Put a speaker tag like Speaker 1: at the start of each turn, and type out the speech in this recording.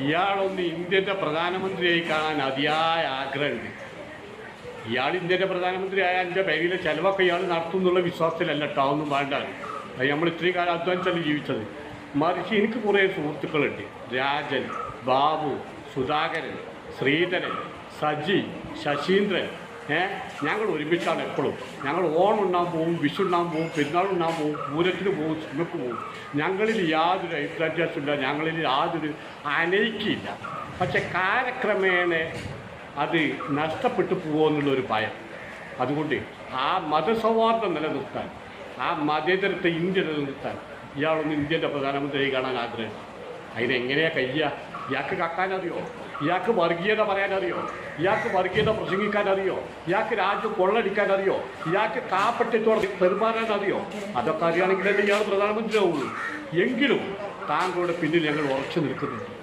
Speaker 1: ഇയാളൊന്ന് ഇന്ത്യന്റെ പ്രധാനമന്ത്രിയായി കാണാൻ അതിയായ ആഗ്രഹമുണ്ട്. ഇയാൾ ഇന്ത്യന്റെ പ്രധാനമന്ത്രി ആയ എന്റെ പേരിലെ ചിലവൊക്കെ ഇയാൾ നടത്തും എന്നുള്ള വിശ്വാസത്തിലല്ല ഒന്നും വേണ്ട. അത് നമ്മൾ ഇത്രയും കാലം അധ്വാനിച്ചല്ല ജീവിച്ചത്. മറിച്ച് എനിക്ക് കുറേ സുഹൃത്തുക്കളുണ്ട്. രാജൻ ബാബു സുധാകരൻ ശ്രീധരൻ സജി ശശീന്ദ്രൻ ഏ? ഞങ്ങൾ ഒരുമിച്ചാണ് എപ്പോഴും ഞങ്ങൾ ഓണം ഉണ്ടാകാൻ പോവും വിഷു ഉണ്ടാകാൻ പോവും പെരുന്നാൾ ഉണ്ടാകാൻ പോവും പൂരത്തിന് പോവും സിനിമക്ക് പോവും. ഞങ്ങളിൽ യാതൊരു അഭിപ്രായമില്ല ഞങ്ങളിൽ യാതൊരു അനൈക്യമില്ല പക്ഷെ കാലക്രമേണ അത് നഷ്ടപ്പെട്ടു പോകുമെന്നുള്ളൊരു ഭയം. അതുകൊണ്ട് ആ മതസൗഹാർദ്ദം നിലനിർത്താൻ ആ മതേതരത്തെ ഇന്ത്യ നിലനിർത്താൻ ഇയാളൊന്ന് ഇന്ത്യന്റെ പ്രധാനമന്ത്രിയായി കാണാൻ ആഗ്രഹം അതിനെങ്ങനെയാണ് കഴിയുക ഇയാൾക്ക് കക്കാനറിയോ? ഇയാൾക്ക് വർഗീയത പറയാനറിയോ? ഇയാൾക്ക് വർഗീയത പ്രസംഗിക്കാനറിയോ? ഇയാൾക്ക് രാജ്യം കൊള്ളടിക്കാനറിയോ? ഇയാൾക്ക് കാപ്പറ്റത്തോട് പെരുമാറാനറിയോ? അതൊക്കെ അറിയുകയാണെങ്കിലല്ലേ ഇയാൾ പ്രധാനമന്ത്രിയാവുള്ളൂ. എങ്കിലും താങ്കളുടെ പിന്നിൽ ഞങ്ങൾ ഉറച്ചു നിൽക്കുന്നുണ്ട്.